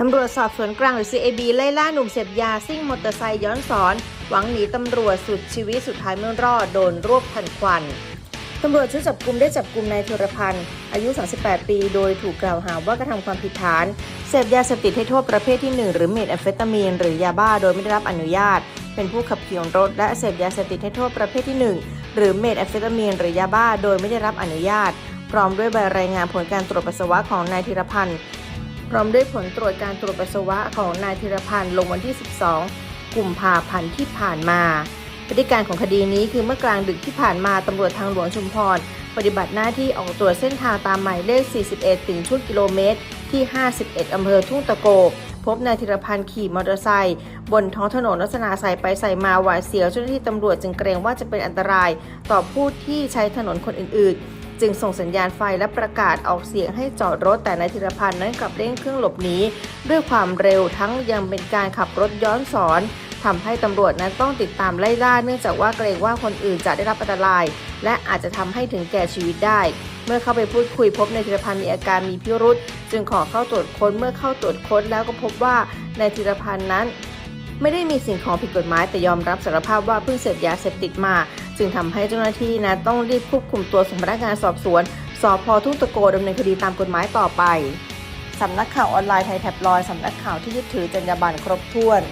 ตำรวจสอบสวนกลางหรือ CAB ไล่ล่าหนุ่มเสพยาซิ่งมอเตอร์ไซค์ย้อนสอน หวังหนีตำรวจสุดชีวิตสุดท้ายไม่รอดโดนรวบทันควันตำรวจชุดจับกลุ่มได้จับกลุ่มนายธีรพันธ์ อายุ 38 ปี โดยถูกกล่าวหาว่ากระทำความผิดฐาน เสพยาเสพติดให้โทษประเภทที่ 1 หรือเมทแอมเฟตามีน หรือยาบ้าโดยไม่ได้รับอนุญาต เป็นผู้ขับขี่รถและเสพยาเสพติดให้โทษประเภทที่ 1 หรือเมทแอมเฟตามีน หรือยาบ้าโดยไม่ได้รับอนุญาต พร้อมด้วยใบรายงานผลการตรวจปัสสาวะของนายธีรพันธ์ พร้อมด้วยผลตรวจการตรวจปัสสาวะของนายธีรพันธ์ลงวันที่ 12 กุมภาพันธ์ที่ผ่านมาพฤติการของคดีนี้คือเมื่อกลางดึกที่ผ่านมาตำรวจทางหลวงชุมพร ปฏิบัติหน้าที่ออกตรวจเส้นทางตามหมายเลข 41 ถึงชุดกิโลเมตร ที่ 51 อำเภอทุ่งตะโกพบนายธีรพันธ์ขี่มอเตอร์ไซค์บนท้องถนนลักษณะใส่ไปใส่มาหวาดเสียวเจ้าหน้าที่ตำรวจจึงเกรงว่าจะเป็นอันตราย ต่อผู้ที่ใช้ถนนคนอื่นๆ จึงส่งสัญญาณไฟและประกาศออกเสียงให้จอดรถแต่นายธีรพันธ์นั้นกลับเร่งเครื่องหลบหนีด้วยความเร็วทั้งยังเป็นการขับรถย้อนสอนทำให้ตำรวจนั้นต้องติดตามไล่ล่าเนื่องจากว่าเกรงว่าคนอื่นจะได้รับอันตราย และอาจจะทำให้ถึงแก่ชีวิตได้ เมื่อเข้าไปพูดคุยพบนายธีรพันธ์มีอาการมีพิรุษจึงขอเข้าตรวจค้นเมื่อเข้าตรวจค้นแล้วก็พบว่านายธีรพันธ์นั้น ไม่ได้มีสิ่งของผิดกฎหมายแต่ยอมรับสารภาพว่าเพิ่งเสพยาเสพติดมา จึงทำให้เจ้าหน้าที่นะต้องรีบควบคุมตัวส่งพนักงานสอบสวนสพทุ่งตะโกดำเนินคดีตามกฎหมายต่อไปสำนักข่าวออนไลน์ไทยแท็บลอยสำนักข่าวที่ยึดถือจรรยาบรรณครบถ้วน